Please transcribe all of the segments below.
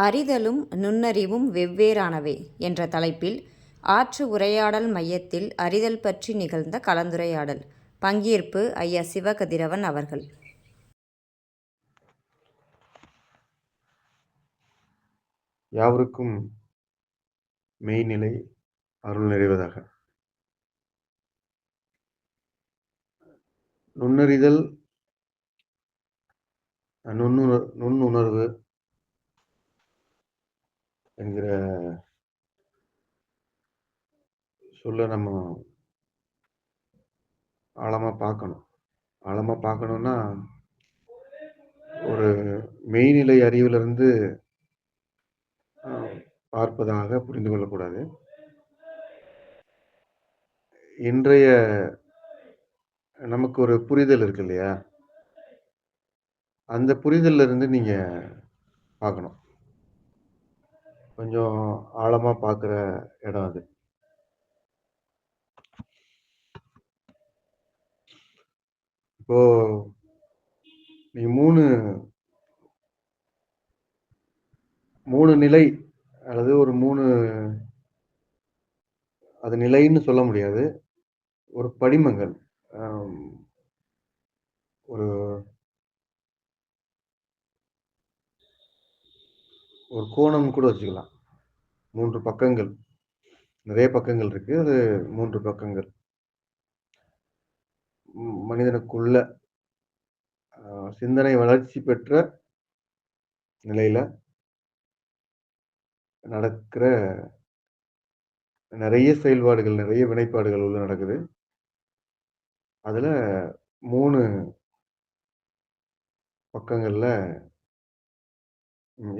அறிதலும் நுண்ணறிவும் வெவ்வேறானவை என்ற தலைப்பில் ஆற்று உரையாடல் மையத்தில் அறிதல் பற்றி நிகழ்ந்த கலந்துரையாடல். பங்கேற்பு ஐயா சிவகதிரவன் அவர்கள். யாவருக்கும் மெய்நிலை அருள் நிறைவதாக. நுண்ணறிதல், நுண்ணுணர் நுண்ணுணர்வு என்கிற சொல்ல நம்ம ஆழமா பார்க்கணும். ஆழமா பார்க்கணும்னா, ஒரு மெய்நிலை அறிவிலிருந்து பார்ப்பதாக புரிந்து கொள்ளக்கூடாது. இன்றைய நமக்கு ஒரு புரிதல் இருக்கு இல்லையா? அந்த புரிதல்ல இருந்து நீங்க பார்க்கணும். கொஞ்சம் ஆழமா பார்க்குற இடம் அது. இப்போ நீ மூணு மூணு நிலை அல்லது ஒரு மூணு அது நிலைன்னு சொல்ல முடியாது. ஒரு படிமங்கள். ஒரு ஒரு கோணம்னு கூட வச்சுக்கலாம். மூன்று பக்கங்கள். நிறைய பக்கங்கள் இருக்கு. அது மூன்று பக்கங்கள். மனிதனுக்குள்ள சிந்தனை வளர்ச்சி பெற்ற நிலையில நடக்கிற நிறைய செயல்பாடுகள், நிறைய வினைப்பாடுகள் உள்ள நடக்குது. அதுல மூணு பக்கங்கள்ல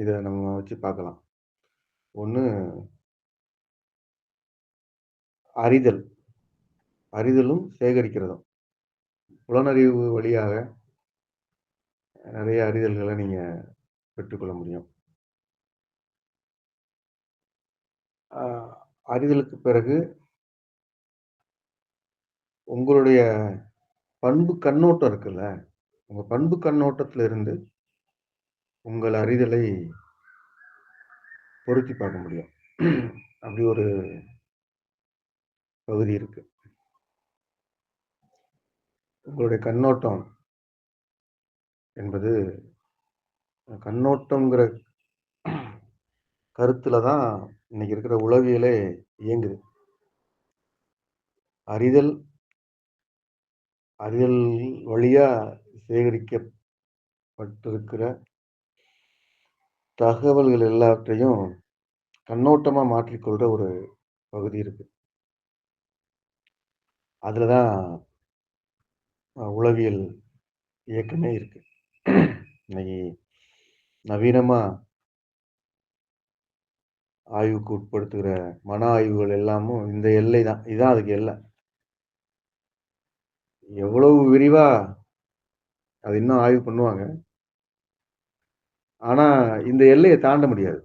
இதை நம்ம வச்சு பார்க்கலாம். ஒன்று அறிதல். அறிதலும், சேகரிக்கிறதும். புலனறிவு வழியாக நிறைய அறிதல்களை நீங்க பெற்றுக்கொள்ள முடியும். அறிதலுக்கு பிறகு உங்களுடைய பண்பு கண்ணோட்டம் இருக்குல்ல, உங்க பண்பு கண்ணோட்டத்திலிருந்து உங்கள் அறிதலை பொருத்தி பார்க்க முடியும். அப்படி ஒரு பகுதி இருக்கு. உங்களுடைய கண்ணோட்டம் என்பது கண்ணோட்டம்ங்கிற கருத்துல தான் இன்னைக்கு இருக்கிற உளவியலே இயங்குது. அறிதல் அறிதல் வழியா சேகரிக்கப்பட்டிருக்கிற தகவல்கள் எல்லாத்தையும் கண்ணோட்டமா மாற்றிக்கொள்ற ஒரு பகுதி இருக்கு. அதில் தான் உளவியல் இயக்கமே இருக்கு. இன்னைக்கு நவீனமா ஆய்வுக்கு உட்படுத்துகிற மன ஆய்வுகள் எல்லாமும் இந்த எல்லை தான். இதுதான் அதுக்கு எல்லை. எவ்வளவு விரிவா அது இன்னும் ஆய்வு பண்ணுவாங்க. ஆனால் இந்த எல்லையை தாண்ட முடியாது.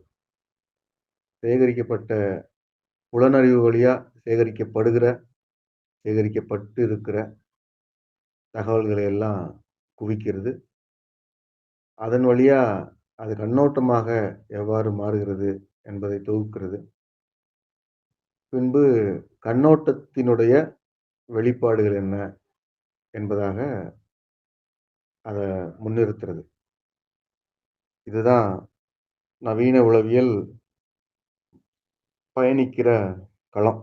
சேகரிக்கப்பட்ட புலனறிவு வழியாக சேகரிக்கப்படுகிற, சேகரிக்கப்பட்டு இருக்கிற தகவல்களை எல்லாம் குவிக்கிறது. அதன் வழியாக அது கண்ணோட்டமாக எவ்வாறு மாறுகிறது என்பதை தொகுக்கிறது. பின்பு கண்ணோட்டத்தினுடைய வெளிப்பாடுகள் என்ன என்பதாக அதை முன்னிறுத்துறது. இதுதான் நவீன உளவியல் பயணிக்கிற களம்.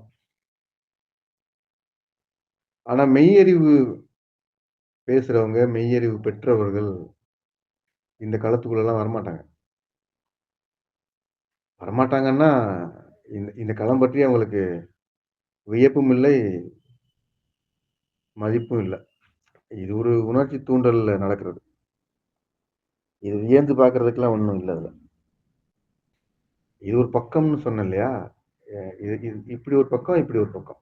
ஆனால் மெய்யறிவு பேசுகிறவங்க மெய்யறிவு பெற்றவர்கள் இந்த களத்துக்குள்ளெல்லாம் வரமாட்டாங்க. வரமாட்டாங்கன்னா, இந்த இந்த களம் பற்றி அவங்களுக்கு வியப்பும் இல்லை, மதிப்பும் இல்லை இது ஒரு உணர்ச்சி தூண்டலில் நடக்கிறது. இது வியந்து பார்க்கறதுக்கெல்லாம் ஒன்றும் இல்லை அதில் இது ஒரு பக்கம்னு சொன்னேன் இல்லையா? இது இது இப்படி ஒரு பக்கம், இப்படி ஒரு பக்கம்.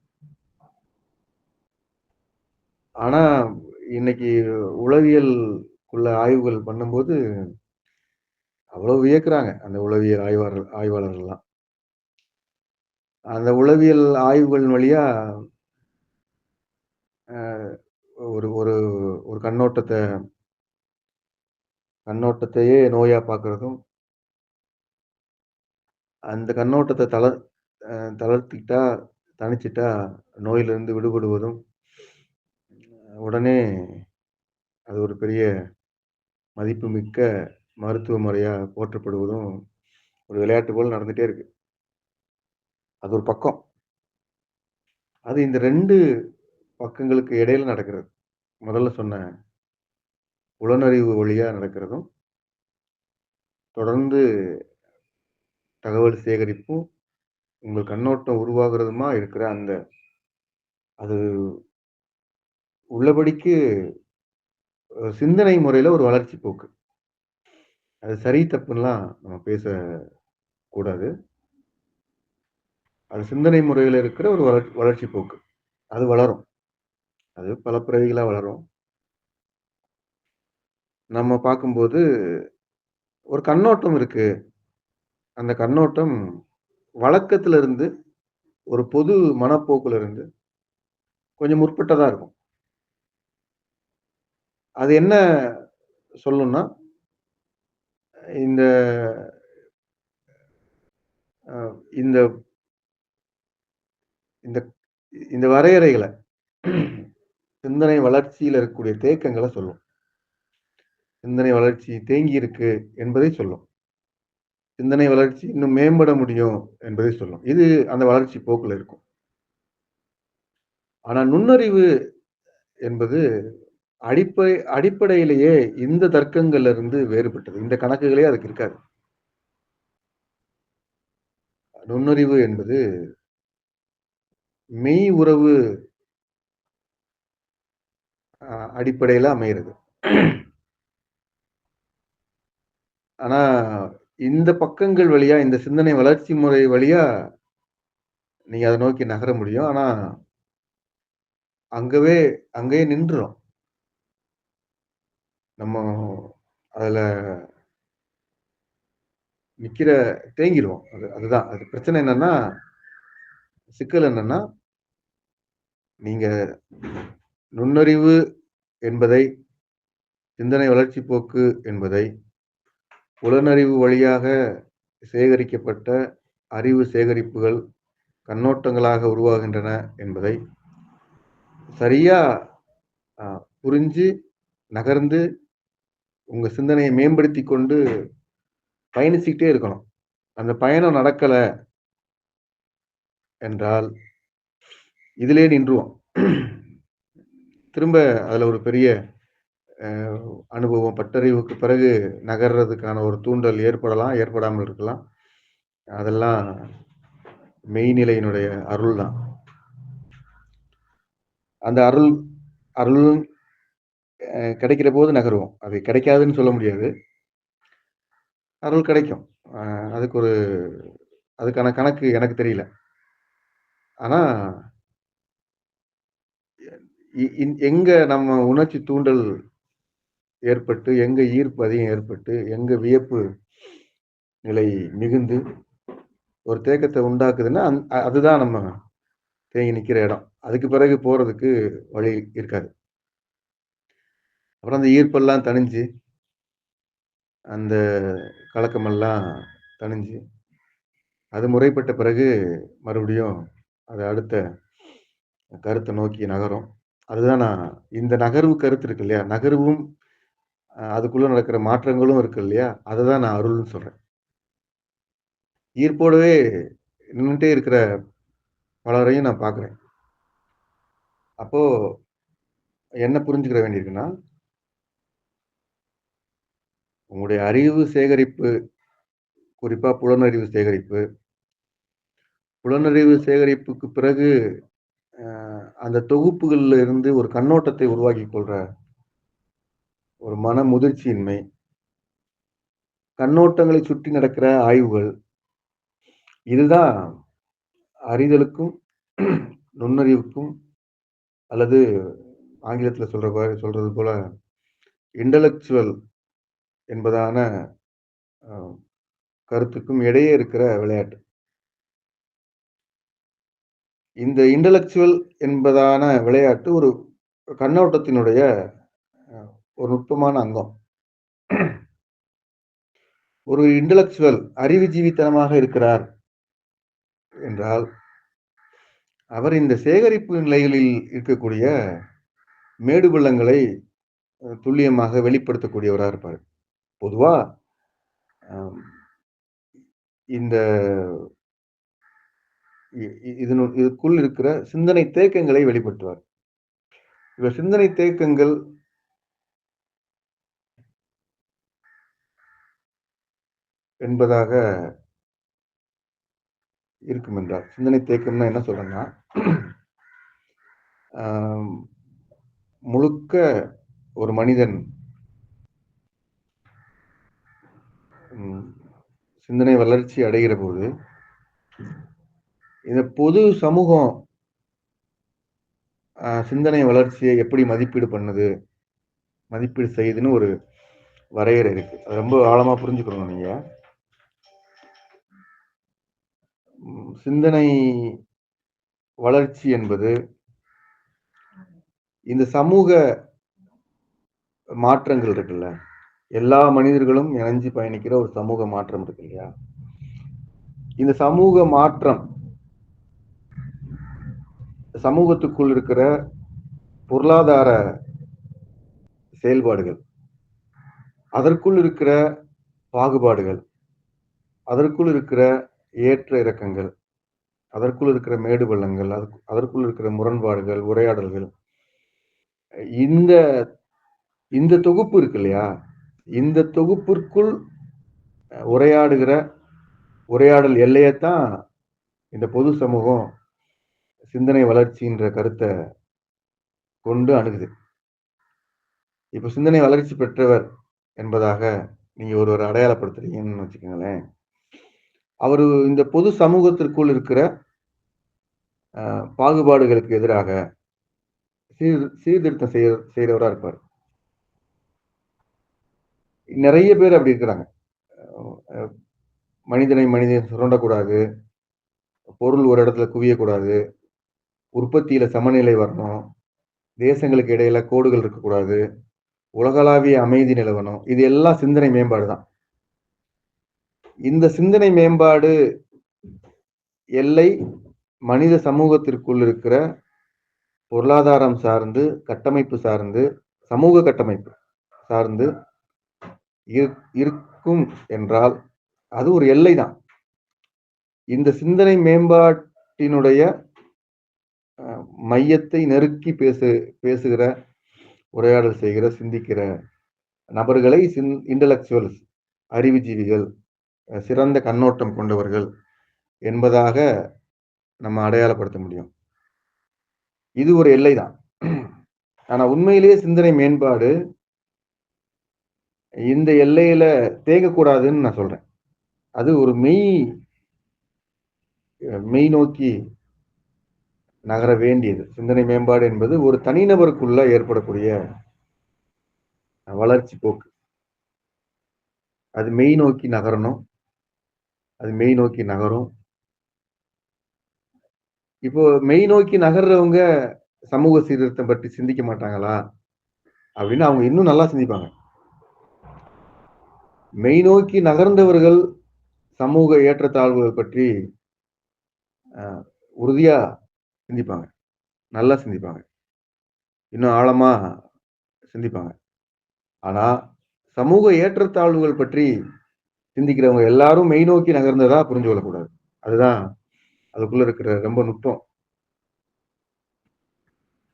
ஆனா, இன்னைக்கு உளவியலுக்குள்ள ஆய்வுகள் பண்ணும்போது அவ்வளவு வியக்குறாங்க. அந்த உளவியல் ஆய்வாளர் ஆய்வாளர்கள்லாம். அந்த உளவியல் ஆய்வுகள் வழியா ஒரு ஒரு ஒரு கண்ணோட்டத்தை கண்ணோட்டத்தையே நோயா பார்க்கறதும் அந்த கண்ணோட்டத்தை தள தளர்த்திக்கிட்டா தனிச்சிட்டா நோயிலிருந்து விடுபடுவதும், உடனே அது ஒரு பெரிய மதிப்புமிக்க மருத்துவ முறையாக போற்றப்படுவதும் ஒரு விளையாட்டு போல் நடந்துகிட்டே இருக்கு. அது ஒரு பக்கம். அது இந்த ரெண்டு பக்கங்களுக்கு இடையில நடக்கிறது. முதல்ல சொன்ன புலனறிவு வழியாக நடக்கிறதும், தொடர்ந்து தகவல் சேகரிப்பும், உங்கள் கண்ணோட்டம் உருவாகிறதுமா இருக்கிற அந்த அது உள்ளபடிக்கு சிந்தனை முறையில் ஒரு வளர்ச்சி போக்கு. அது சரி, தப்புலாம் நம்ம பேசக்கூடாது. அது சிந்தனை முறையில் இருக்கிற ஒரு வளர் வளர்ச்சி போக்கு. அது வளரும். அது பல பிறவிகளாக வளரும். நம்ம பார்க்கும்போது, ஒரு கண்ணோட்டம் இருக்கு. அந்த கண்ணோட்டம் வழக்கத்துல இருந்து, ஒரு பொது மனப்போக்குல இருந்து, கொஞ்சம் முற்பட்டதா இருக்கும். அது என்ன சொல்லணும்னா இந்த இந்த இந்த இந்த வரையறைகளை சிந்தனை வளர்ச்சியில் இருக்கக்கூடிய தேக்கங்களை சொல்லும். சிந்தனை வளர்ச்சி தேங்கி இருக்கு என்பதை சொல்லும். சிந்தனை வளர்ச்சி இன்னும் மேம்பட முடியும் என்பதை சொல்லும். இது அந்த வளர்ச்சி போக்கில் இருக்கும். ஆனால் நுண்ணறிவு என்பது அடிப்படை அடிப்படையிலேயே இந்த தர்க்கங்கள்ல இருந்து வேறுபட்டது. இந்த கணக்குகளே அதுக்கு இருக்காது. நுண்ணறிவு என்பது மெய் உறவு அடிப்படையில் அமைகிறது அமையிறது. ஆனா, இந்த பக்கங்கள் வழியா, இந்த சிந்தனை வளர்ச்சி முறை வழியா நீங்க அதை நோக்கி நகர முடியும். ஆனா அங்கவே அங்கேயே நின்றுடும் நம்ம அதுல நிக்கிற தேங்கிடுவோம் அது அதுதான். அது பிரச்சனை என்னன்னா, சிக்கல் என்னன்னா நீங்க நுண்ணறிவு என்பதை, சிந்தனை வளர்ச்சி போக்கு என்பதை, புலனறிவு வழியாக சேகரிக்கப்பட்ட அறிவு சேகரிப்புகள், கண்ணோட்டங்களாக உருவாகின்றன என்பதை, சரியா புரிஞ்சு, நகர்ந்து, உங்க சிந்தனையை மேம்படுத்திக் கொண்டு பயணிச்சுக்கிட்டே இருக்கணும். அந்த பயணம் நடக்கல என்றால், இதிலே நின்றுவோம். திரும்ப அதுல ஒரு பெரிய அனுபவம், பட்டறிவுக்கு பிறகு நகர்றதுக்கான ஒரு தூண்டல் ஏற்படலாம், ஏற்படாமல் இருக்கலாம். அதெல்லாம் மெய்நிலையினுடைய அருள் தான். அந்த அருள் அருள் கிடைக்கிற போது நகருவோம். அது கிடைக்காதுன்னு சொல்ல முடியாது. அருள் கிடைக்கும். அதுக்கு ஒரு அதுக்கான கணக்கு எனக்கு தெரியல. ஆனா எங்க நம்ம உணர்ச்சி தூண்டல் ஏற்பட்டு, எங்க ஈர்ப்பு அதிகம் ஏற்பட்டு, எங்க வியப்பு நிலை மிகுந்து, ஒரு தேக்கத்தை உண்டாக்குதுன்னா, அந் அதுதான் நம்ம தேங்கி நிற்கிற இடம். அதுக்கு பிறகு போறதுக்கு வழி இருக்காது. அப்புறம் அந்த ஈர்ப்பெல்லாம் தணிஞ்சு அந்த கலக்கமெல்லாம் தணிஞ்சு, அது முறைப்பட்ட பிறகு மறுபடியும் அது அடுத்த கருத்தை நோக்கி நகரும். அதுதான் நான் இந்த நகர்வு கருத்து இருக்கு இல்லையா? நகர்வும் அதுக்குள்ள நடக்கிற மாற்றங்களும் இருக்கு இல்லையா? அதை தான் நான் அருள்ன்னு சொல்றேன். ஈர்ப்போடவே நின்றுட்டே இருக்கிற பலரையும் நான் பார்க்குறேன் அப்போ என்ன புரிஞ்சுக்கிற வேண்டியிருக்குன்னா உங்களுடைய அறிவு சேகரிப்பு, குறிப்பாக புலனறிவு சேகரிப்பு. புலனறிவு சேகரிப்புக்கு பிறகு, அந்த தொகுப்புகளில் இருந்து ஒரு கண்ணோட்டத்தை உருவாக்கி கொள்கிற ஒரு மன முதிர்ச்சியின்மை. கண்ணோட்டங்களை சுற்றி நடக்கிற ஆய்வுகள். இதுதான் அறிதலுக்கும், நுண்ணறிவுக்கும் அல்லது ஆங்கிலத்தில் சொல்ற மாதிரி சொல்றது போல இன்டலெக்சுவல் என்பதான கருத்துக்கும் இடையே இருக்கிற விளையாட்டு. இந்த இன்டலெக்சுவல் என்பதான விளையாட்டு ஒரு கண்ணோட்டத்தினுடைய ஒரு நுட்பமான அங்கம். ஒரு இன்டலெக்சுவல் அறிவுஜீவித்தனமாக இருக்கிறார் என்றால் அவர் இந்த சேகரிப்பு நிலைகளில் இருக்கக்கூடிய மேடு பள்ளங்களை துல்லியமாக வெளிப்படுத்தக்கூடியவராக இருப்பார் பொதுவா இந்த இதனு இதுக்குள் இருக்கிற சிந்தனை தேக்கங்களை வெளிப்படுத்துவார் இவர் சிந்தனை தேக்கங்கள் என்பதாக இருக்கும் என்றால் சிந்தனை தேக்கம்னா என்ன சொல்றேன்னா முழுக்க ஒரு மனிதன் சிந்தனை வளர்ச்சி அடைகிற போது இந்த பொது சமூகம் சிந்தனை வளர்ச்சியை எப்படி மதிப்பீடு பண்ணுது மதிப்பீடு செய்யுதுன்னு ஒரு வரையறை இருக்கு. அது ரொம்ப ஆழமா புரிஞ்சுக்கணும் நீங்க சிந்தனை வளர்ச்சி என்பது இந்த சமூக மாற்றங்கள் இருக்குல்ல எல்லா மனிதர்களும் இணைஞ்சு பயணிக்கிற ஒரு சமூக மாற்றம் இருக்கு இல்லையா? இந்த சமூக மாற்றம் சமூகத்துக்குள் இருக்கிற பொருளாதார செயல்பாடுகள் அதற்குள் இருக்கிற பாகுபாடுகள் அதற்குள் இருக்கிற ஏற்ற இறக்கங்கள் அதற்குள் இருக்கிற மேடு பள்ளங்கள் அதுக்கு அதற்குள் இருக்கிற முரண்பாடுகள் உரையாடல்கள். இந்த இந்த தொகுப்பு இருக்கு இல்லையா? இந்த தொகுப்பிற்குள் உரையாடுகிற உரையாடல் எல்லையைத்தான் இந்த பொது சமூகம் சிந்தனை வளர்ச்சின்ற கருத்தை கொண்டு அணுகுது. இப்போ சிந்தனை வளர்ச்சி பெற்றவர் என்பதாக நீங்கள் ஒருவர் அடையாளப்படுத்துறீங்கன்னு வச்சுக்கோங்களேன். அவர் இந்த பொது சமூகத்திற்குள் இருக்கிற பாகுபாடுகளுக்கு எதிராக சீர் சீர்திருத்தம் செய்ய செய்கிறவராக இருப்பார். நிறைய பேர் அப்படி இருக்கிறாங்க. மனிதனை மனிதன் சுரண்டக்கூடாது. பொருள் ஒரு இடத்துல குவியக்கூடாது. உற்பத்தியில சமநிலை வரணும். தேசங்களுக்கு இடையில கோடுகள் இருக்கக்கூடாது. உலகளாவிய அமைதி நிலவணும். இது எல்லாம் சிந்தனை மேம்பாடு தான் இந்த சிந்தனை மேம்பாடு எல்லை மனித சமூகத்திற்குள் இருக்கிற பொருளாதாரம் சார்ந்து கட்டமைப்பு சார்ந்து சமூக கட்டமைப்பு சார்ந்து இருக்கும் என்றால் அது ஒரு எல்லை தான். இந்த சிந்தனை மேம்பாட்டினுடைய மையத்தை நெருக்கி பேசு பேசுகிற உரையாடல் செய்கிற சிந்திக்கிற நபர்களை சின் இன்டலெக்சுவல்ஸ் அறிவுஜீவிகள் சிறந்த கண்ணோட்டம் கொண்டவர்கள் என்பதாக நம்ம அடையாளப்படுத்த முடியும். இது ஒரு எல்லை தான் ஆனா உண்மையிலேயே சிந்தனை மேம்பாடு இந்த எல்லையில தேங்கக்கூடாதுன்னு நான் சொல்றேன். அது ஒரு மெய் மெய் நோக்கி நகர வேண்டியது. சிந்தனை மேம்பாடு என்பது ஒரு தனிநபருக்குள்ள ஏற்படக்கூடிய வளர்ச்சி போக்கு. அது மெய் நோக்கி நகரணும். அது மெய் நோக்கி நகரும். இப்போ மெய் நோக்கி நகர்றவங்க சமூக சீர்திருத்தம் பற்றி சிந்திக்க மாட்டாங்களா? அப்படின்னு அவங்க இன்னும் நல்லா சிந்திப்பாங்க. மெய் நோக்கி நகர்ந்தவர்கள் சமூக ஏற்றத்தாழ்வுகள் பற்றி உறுதியா சிந்திப்பாங்க. நல்லா சிந்திப்பாங்க. இன்னும் ஆழமா சிந்திப்பாங்க. ஆனா சமூக ஏற்றத்தாழ்வுகள் பற்றி சிந்திக்கிறவங்க எல்லாரும் மெய் நோக்கி நகர்ந்ததா புரிஞ்சு கொள்ளக்கூடாது. அதுதான் அதுக்குள்ள இருக்கிற ரொம்ப நுட்பம்.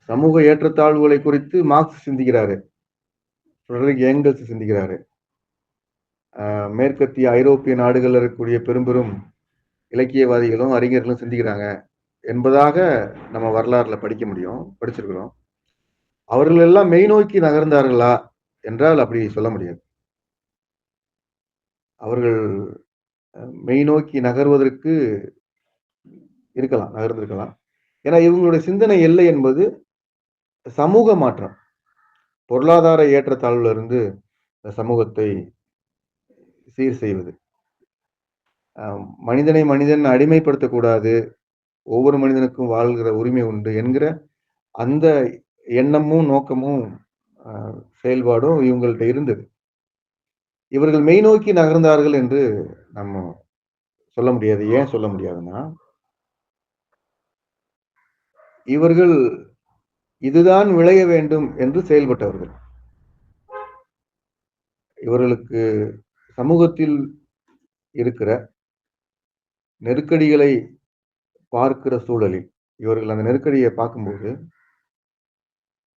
சமூக ஏற்றத்தாழ்வுகளை குறித்து மார்க்ஸ் சிந்திக்கிறாரு. ஃப்ரெடரிக் ஏங்கல்ஸ் சிந்திக்கிறாரு. மேற்கத்திய ஐரோப்பிய நாடுகளில் இருக்கக்கூடிய பெரும்பெரும் இலக்கியவாதிகளும் அறிஞர்களும் சிந்திக்கிறாங்க என்பதாக நம்ம வரலாறுல படிக்க முடியும் படிச்சிருக்கிறோம். அவர்கள் எல்லாம் மெய் நோக்கி நகர்ந்தார்களா என்றால் அப்படி சொல்ல முடியாது. அவர்கள் மெய்நோக்கி மெய் நோக்கி நகர்வதற்கு இருக்கலாம் நகர்ந்திருக்கலாம். ஏன்னா இவங்களுடைய சிந்தனை எல்லை என்பது சமூக மாற்றம். பொருளாதார ஏற்றத்தாழ்வுல இருந்து இந்த சமூகத்தை சீர் செய்வது. மனிதனை மனிதன் அடிமைப்படுத்தக்கூடாது ஒவ்வொரு மனிதனுக்கும் வாழ்கிற உரிமை உண்டு என்கிற அந்த எண்ணமும் நோக்கமும் செயல்பாடும் இவங்கள்ட்ட இருந்தது. இவர்கள் மெய் நோக்கி நகர்ந்தார்கள் என்று நம்ம சொல்ல முடியாது. ஏன் சொல்ல முடியாதுன்னா இவர்கள் இதுதான் விளைய வேண்டும் என்று செயல்பட்டவர்கள். இவர்களுக்கு சமூகத்தில் இருக்கிற நெருக்கடிகளை பார்க்கிற சூழலில் இவர்கள் அந்த நெருக்கடியை பார்க்கும்போது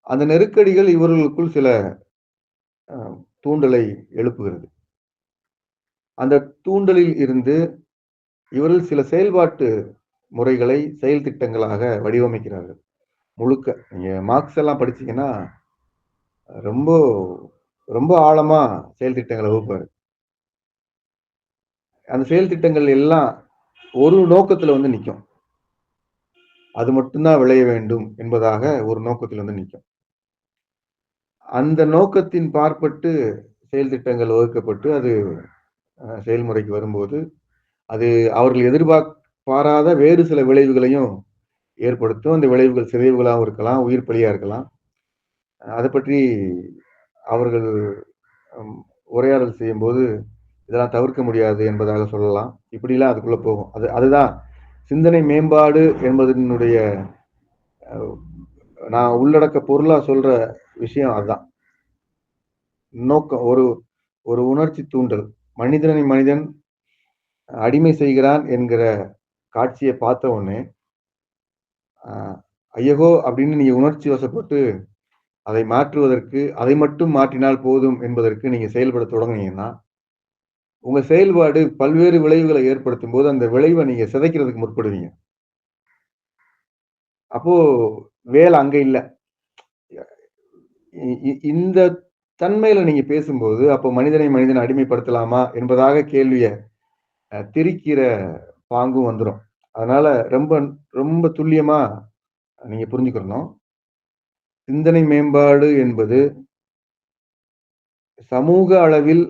அந்த நெருக்கடிகள் இவர்களுக்குள் சில தூண்டலை எழுப்புகிறது. அந்த தூண்டலில் இருந்து இவர்கள் சில செயல்பாட்டு முறைகளை செயல் திட்டங்களாக வடிவமைக்கிறார்கள். முழுக்க நீங்கள் மார்க்ஸ் எல்லாம் படிச்சீங்கன்னா ரொம்ப ரொம்ப ஆழமாக செயல் திட்டங்களை வகுப்பார். அந்த செயல் திட்டங்கள் எல்லாம் ஒரு நோக்கத்தில் வந்து நிற்கும் அது மட்டும்தான் விளைய வேண்டும் என்பதாக ஒரு நோக்கத்தில் வந்து நிற்கும் அந்த நோக்கத்தின் பார்ப்பட்டு செயல் திட்டங்கள் வகுக்கப்பட்டு அது செயல்முறைக்கு வரும்போது அது அவர்கள் எதிர்பார்ப்பாராத வேறு சில விளைவுகளையும் ஏற்படுத்தும். அந்த விளைவுகள் சிதைவுகளாகவும் இருக்கலாம் உயிர் பலியாக இருக்கலாம். அதை பற்றி அவர்கள் உரையாடல் செய்யும்போது இதெல்லாம் தவிர்க்க முடியாது என்பதாக சொல்லலாம். இப்படிலாம் அதுக்குள்ளே போகும். அது அதுதான் சிந்தனை மேம்பாடு என்பதனுடைய நான் உள்ளடக்க பொருளாக சொல்கிற விஷயம் அதுதான் நோக்கம் ஒரு ஒரு உணர்ச்சி தூண்டல். மனிதனை மனிதன் அடிமை செய்கிறான் என்கிற காட்சியை பார்த்த உடனே ஐயகோ அப்படின்னு நீங்க உணர்ச்சி வசப்பட்டு அதை மாற்றுவதற்கு அதை மட்டும் மாற்றினால் போதும் என்பதற்கு நீங்க செயல்பட தொடங்கினீங்கன்னா உங்க செயல்பாடு பல்வேறு விளைவுகளை ஏற்படுத்தும் போது அந்த விளைவை நீங்க சிதைக்கிறதுக்கு முற்படுவீங்க. அப்போ வேலை அங்க இல்லை. இந்த தன்மையில நீங்க பேசும்போது அப்போ மனிதனை மனிதன் அடிமைப்படுத்தலாமா என்பதாக கேள்விய திரிக்கிற பாங்கும் வந்துடும் அதனால ரொம்ப ரொம்ப துல்லியமா நீங்க புரிஞ்சுக்கணும். சிந்தனை மேம்பாடு என்பது சமூக அளவில்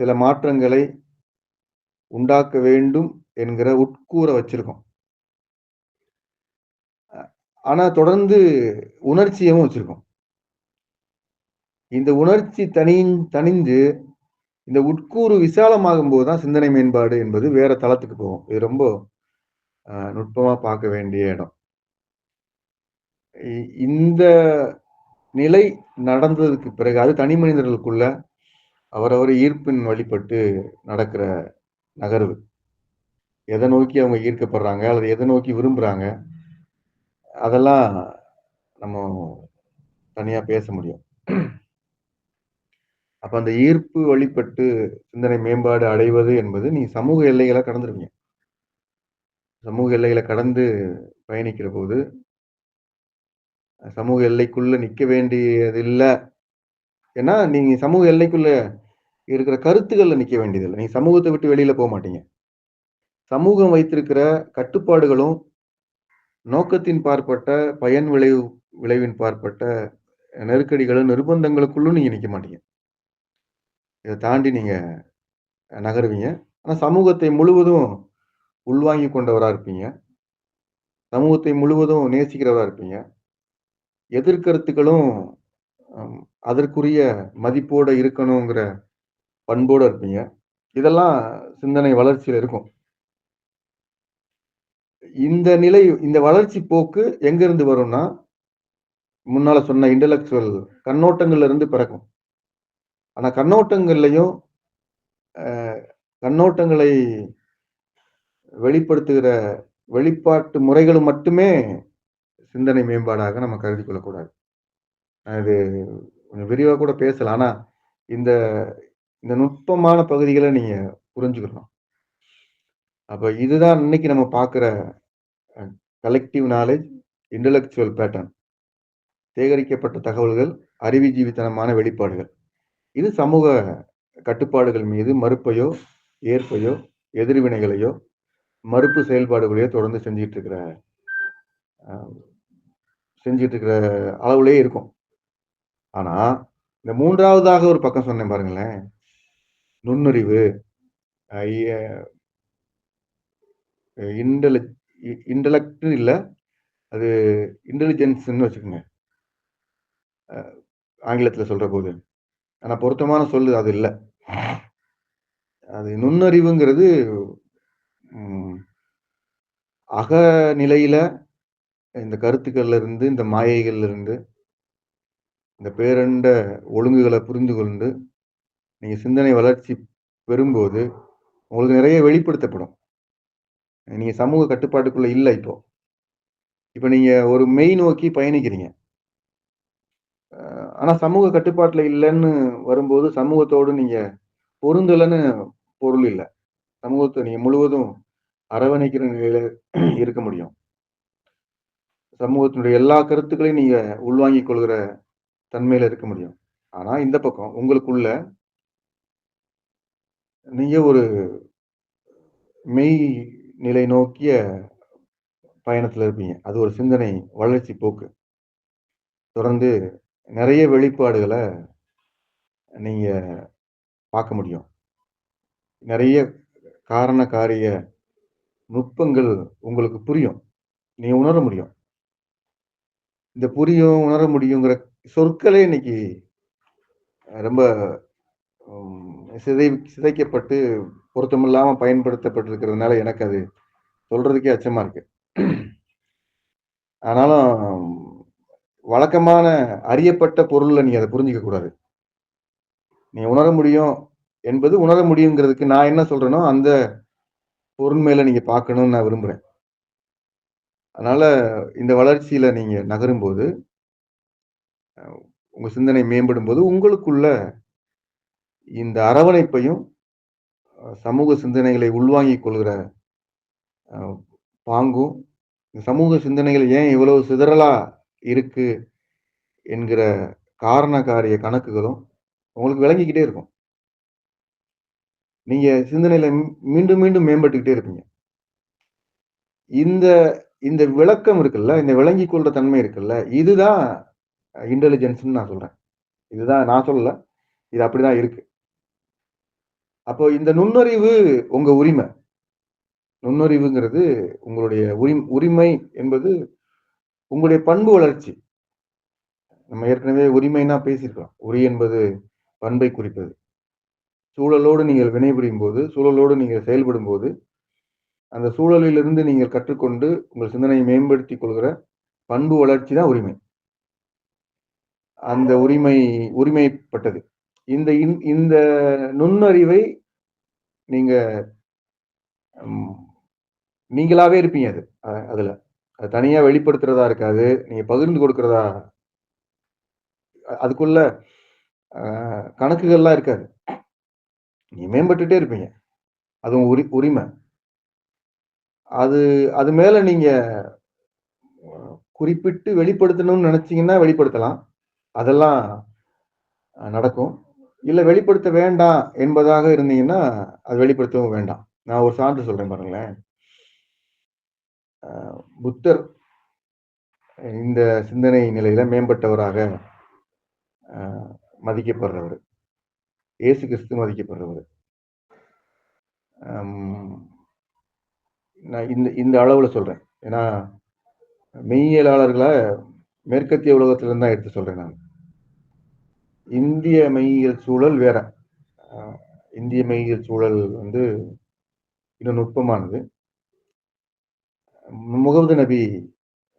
சில மாற்றங்களை உண்டாக்க வேண்டும் என்கிற உட்கூற வச்சிருக்கோம். ஆனா தொடர்ந்து உணர்ச்சியவும் வச்சிருக்கோம். இந்த உணர்ச்சி தனி தனிந்து இந்த உட்கூறு விசாலமாகும் போதுதான் சிந்தனை மேம்பாடு என்பது வேற தளத்துக்கு போகும். இது ரொம்ப நுட்பமா பார்க்க வேண்டிய இடம். இ- இந்த நிலை நடந்ததுக்கு பிறகு அது தனி மனிதர்களுக்குள்ள அவரவர் ஈர்ப்பின் வழிபட்டு நடக்கிற நகர்வு. எதை நோக்கி அவங்க ஈர்க்கப்படுறாங்க அல்லது எதை நோக்கி விரும்புறாங்க அதெல்லாம் நம்ம தனியா பேச முடியும். அப்ப அந்த ஈர்ப்பு வழிபட்டு சிந்தனை மேம்பாடு அடைவது என்பது நீ சமூக எல்லைகளை கடந்துருவீங்க. சமூக எல்லைகளை கடந்து பயணிக்கிற போது சமூக எல்லைக்குள்ள நிக்க வேண்டியது இல்லை ஏன்னா நீங்க சமூக எல்லைக்குள்ள இருக்கிற கருத்துக்கள்ல நிக்க வேண்டியதில்லை. நீங்கள் சமூகத்தை விட்டு வெளியில போக மாட்டீங்க. சமூகம் வைத்திருக்கிற கட்டுப்பாடுகளும் நோக்கத்தின் பார்ப்பட்ட பயன் விளைவு விளைவின் பார்ப்பட்ட நெருக்கடிகளும் நிர்பந்தங்களுக்குள்ளும் நீங்க நிற்க மாட்டீங்க. இதை தாண்டி நீங்க நகருவீங்க. ஆனா சமூகத்தை முழுவதும் உள்வாங்கி கொண்டவரா இருப்பீங்க. சமூகத்தை முழுவதும் நேசிக்கிறவரா இருப்பீங்க. எதிர்கருத்துக்களும் அதற்குரிய மதிப்போட இருக்கணுங்கிற பண்போடு இருப்பீங்க. இதெல்லாம் சிந்தனை வளர்ச்சியில் இருக்கும். இந்த நிலை இந்த வளர்ச்சி போக்கு எங்க இருந்து வரும்னா முன்னால சொன்ன இன்டலெக்சுவல் கண்ணோட்டங்கள்ல இருந்து பிறக்கும். ஆனா கண்ணோட்டங்கள்லையும் கண்ணோட்டங்களை வெளிப்படுத்துகிற வெளிப்பாட்டு முறைகள் மட்டுமே சிந்தனை மேம்பாடாக நம்ம கருதி கொள்ளக்கூடாது. இது கொஞ்சம் விரிவாக கூட பேசலாம் ஆனால் இந்த இந்த நுட்பமான பகுதிகளை நீங்க புரிஞ்சுக்கணும். அப்போ இதுதான் இன்னைக்கு நம்ம பார்க்குற கலெக்டிவ் நாலேஜ் இன்டலெக்சுவல் பேட்டர்ன் சேகரிக்கப்பட்ட தகவல்கள் அறிவுஜீவித்தனமான வெளிப்பாடுகள். இது சமூக கட்டுப்பாடுகள் மீது மறுப்பையோ ஏற்பையோ எதிர்வினைகளையோ மறுப்பு செயல்பாடுகளையோ தொடர்ந்து செஞ்சுட்டு இருக்கிற அஹ், செஞ்சுட்டு இருக்கிற அளவுலேயே இருக்கும். ஆனால் இந்த மூன்றாவதாக ஒரு பக்கம் சொன்னேன் பாருங்களேன். நுண்ணறிவு இன்டெலி இன்டலெக்ட் இல்லை. அது இன்டெலிஜென்ஸ்ன்னு வச்சுக்கோங்க. ஆங்கிலத்தில் சொல்கிற போது. ஆனால் பொருத்தமான சொல்லு அது இல்லை. அது நுண்ணறிவுங்கிறது அகநிலையில் இந்த கருத்துக்கள்ல இருந்து, இந்த மாயைகள்ல இருந்து, இந்த பேரண்ட ஒழுங்குகளை புரிந்து கொண்டு, நீங்கள் சிந்தனை வளர்ச்சி பெறும்போது, உங்களுக்கு நிறைய வெளிப்படுத்தப்படும். நீங்க சமூக கட்டுப்பாட்டுக்குள்ள இல்லை இப்போ. இப்போ நீங்க ஒரு மெய் நோக்கி பயணிக்கிறீங்க. ஆனால் ஆனா சமூக கட்டுப்பாட்டுல இல்லைன்னு வரும்போது, சமூகத்தோடு நீங்க பொருந்தலைன்னு பொருள் இல்லை சமூகத்தை நீங்க முழுவதும் அரவணைக்கிற நிலையில இருக்க முடியும். சமூகத்தினுடைய எல்லா கருத்துக்களையும் நீங்க உள்வாங்கிக் கொள்கிற தன்மையில இருக்க முடியும். ஆனா இந்த பக்கம் உங்களுக்குள்ள நீங்க ஒரு மெய் நிலை நோக்கிய பயணத்துல இருப்பீங்க. அது ஒரு சிந்தனை வளர்ச்சி போக்கு. தொடர்ந்து நிறைய வெளிப்பாடுகளை நீங்க பார்க்க முடியும். நிறைய காரண, காரிய நுட்பங்கள் உங்களுக்கு புரியும். நீங்கள் உணர முடியும். இந்த புரியும், உணர முடியுங்கிற சொற்களே இன்னைக்கு ரொம்ப சிதை சிதைக்கப்பட்டு பொருத்தமில்லாம பயன்படுத்தப்பட்டிருக்கிறதுனால, எனக்கு அது சொல்றதுக்கே அச்சமா இருக்கு. ஆனாலும் வழக்கமான அறியப்பட்ட பொருள்ல நீ அதை புரிஞ்சிக்க கூடாது. நீ உணர முடியும் என்பது உணர முடியுங்கிறதுக்கு நான் என்ன சொல்றேனோ, அந்த பொருள் மேல நீங்க பார்க்கணும்னு நான் விரும்புறேன். அதனால இந்த வளர்ச்சியில நீங்க நகரும்போது, உங்க சிந்தனை மேம்படும்போது, உங்களுக்குள்ள இந்த அரவணைப்பையும், சமூக சிந்தனைகளை உள்வாங்கிக் கொள்கிற பாங்கும் பாங்கும், சமூக சிந்தனைகள் ஏன் இவ்வளவு சிதறலா இருக்கு என்கிற காரண, காரிய கணக்குகளும் உங்களுக்கு விளங்கிக்கிட்டே இருக்கும். நீங்க சிந்தனையில மீண்டும், மீண்டும் மேம்பட்டுக்கிட்டே இருப்பீங்க. இந்த இந்த விளக்கம் இருக்குல்ல, இந்த விளங்கி கொள்ற தன்மை இருக்குல்ல, இதுதான் இன்டெலிஜென்ஸ்ன்னு நான் சொல்றேன். இதுதான் நான் சொல்லல. இது அப்படிதான் இருக்கு. அப்போ இந்த நுண்ணறிவு உங்க உரிமை. நுண்ணறிவுங்கிறது உங்களுடைய உரி உரிமை என்பது உங்களுடைய பண்பு வளர்ச்சி. நம்ம ஏற்கனவே உரிமைன்னா பேசியிருக்கலாம் உரி என்பது பண்பை குறிப்பது. சூழலோடு நீங்கள் வினைபுரியும் போது சூழலோடு நீங்கள் செயல்படும்போது, அந்த சூழலிலிருந்து நீங்கள் கற்றுக்கொண்டு உங்கள் சிந்தனையை மேம்படுத்திக் கொள்கிற பண்பு வளர்ச்சி தான் உரிமை. அந்த உரிமை உரிமைப்பட்டது. இந்த இன் இந்த நுண்ணறிவை நீங்க நீங்களாவே இருப்பீங்க அது. அதுல. அது தனியா வெளிப்படுத்துறதா இருக்காது. நீங்க பகிர்ந்து கொடுக்கறதா அதுக்குள்ள கணக்குகள்லாம் இருக்காது. நீ மேம்பட்டுட்டே இருப்பீங்க. அது உரி உரிமை. அது அது மேல நீங்க குறிப்பிட்டு வெளிப்படுத்தணும்னு நினைச்சீங்கன்னா வெளிப்படுத்தலாம். அதெல்லாம் நடக்கும். இல்லை வெளிப்படுத்த வேண்டாம் என்பதாக இருந்தீங்கன்னா, அது வெளிப்படுத்தவும் வேண்டாம். நான் ஒரு சான்று சொல்றேன் பாருங்களேன். புத்தர் இந்த சிந்தனை நிலையில மேம்பட்டவராக மதிக்கப்படுறவர் இயேசு கிறிஸ்து மதிக்கப்படுறவர் நான் இந்த இந்த அளவுல சொல்றேன். ஏன்னா, மெய்யியலாளர்கள மேற்கத்திய உலகத்திலிருந்து தான் எடுத்து சொல்றேன் நான். இந்திய மெய்யியல் சூழல் வேற. இந்திய மெய்யியல் சூழல் வந்து இன்னும் நுட்பமானது. முகமது நபி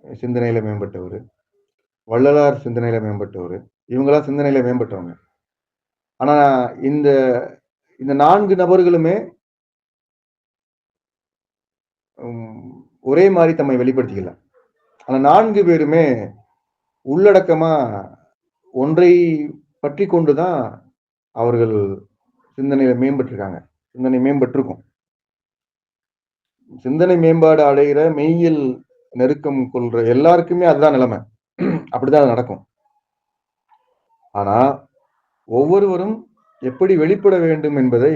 சிந்தனையில மேம்பட்டவர் வள்ளலார் சிந்தனையில மேம்பட்டவர் இவங்களாம் சிந்தனையில மேம்பட்டவங்க. ஆனா இந்த இந்த நான்கு நபர்களுமே ஒரே மாதிரி தம்மை வெளிப்படுத்திக்கல. ஆனா நான்கு பேருமே உள்ளடக்கமா ஒன்றை பற்றி கொண்டு தான் அவர்கள் சிந்தனையில மேம்பட்டிருக்காங்க சிந்தனை மேம்பட்டிருக்கும். சிந்தனை மேம்பாடு அடைகிற மெய்யில் நெருக்கம் கொள்ற எல்லாருக்குமே அதுதான் நிலைமை. அப்படிதான் அது நடக்கும். ஆனா, ஒவ்வொருவரும் எப்படி வெளிப்பட வேண்டும் என்பதை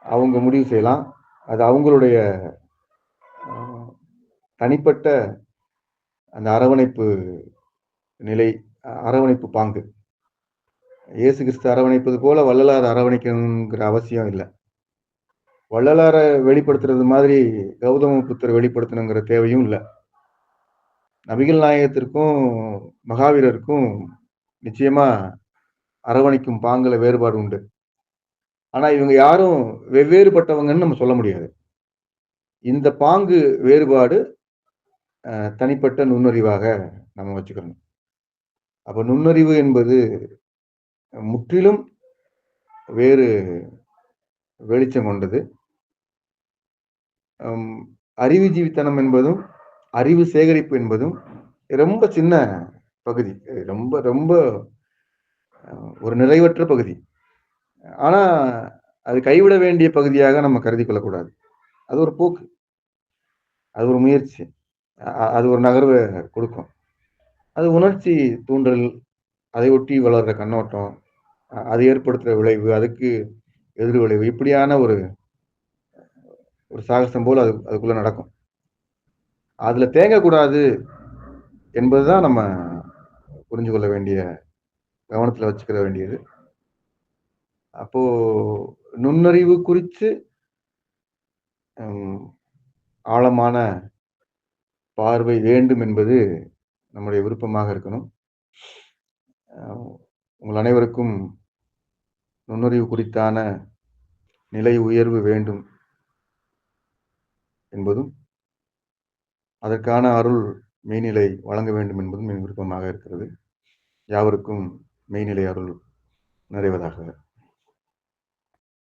அவங்க முடிவு செய்யலாம். அது அவங்களுடைய தனிப்பட்ட அந்த அரவணைப்பு நிலை, அரவணைப்பு பாங்கு. இயேசு கிறிஸ்து அரவணைப்பது போல வள்ளலார் அரவணைக்கணுங்கிற அவசியம் இல்லை வள்ளலாரை வெளிப்படுத்துறது மாதிரி கௌதம புத்தர் வெளிப்படுத்தணுங்கிற தேவையும் இல்லை நபிகள் நாயகத்திற்கும், மகாவீரருக்கும் நிச்சயமா அரவணைக்கும் பாங்குல வேறுபாடு உண்டு. ஆனா இவங்க யாரும் வெவ்வேறுபட்டவங்கன்னு நம்ம சொல்ல முடியாது. இந்த பாங்கு வேறுபாடு தனிப்பட்ட நுண்ணறிவாக நம்ம வச்சுக்கணும் அப்ப நுண்ணறிவு என்பது முற்றிலும் வேறு வெளிச்சம் கொண்டது. அறிவு அறிவுஜீவித்தனம் என்பதும் அறிவு சேகரிப்பு என்பதும் ரொம்ப சின்ன பகுதி. ரொம்ப ரொம்ப ஒரு நிறைவற்ற பகுதி. ஆனா அது கைவிட வேண்டிய பகுதியாக நம்ம கருதி கொள்ளக்கூடாது. அது ஒரு போக்கு. அது ஒரு முயற்சி. அது ஒரு நகர்வை கொடுக்கும். அது உணர்ச்சி தூண்டல் அதை ஒட்டி வளர்ற கண்ணோட்டம் அது ஏற்படுத்துகிற விளைவு அதுக்கு எதிர் விளைவு இப்படியான ஒரு ஒரு சாகசம் போல் அது அதுக்குள்ள நடக்கும். அதில் தேங்கக்கூடாது என்பது தான் நம்ம புரிஞ்சு கொள்ள வேண்டிய கவனத்தில் வச்சுக்கிற வேண்டியது. அப்போது நுண்ணறிவு குறித்து ஆழமான பார்வை வேண்டும் என்பது நம்முடைய விருப்பமாக இருக்கணும். உங்கள் அனைவருக்கும் நுண்ணறிவு குறித்தான நிலை உயர்வு வேண்டும் என்பதும் அதற்கான அருள் மெய்நிலை வழங்க வேண்டும் என்பதும் என் விருப்பமாக இருக்கிறது. யாவருக்கும் மெய்நிலை அருள் நிறைவதாக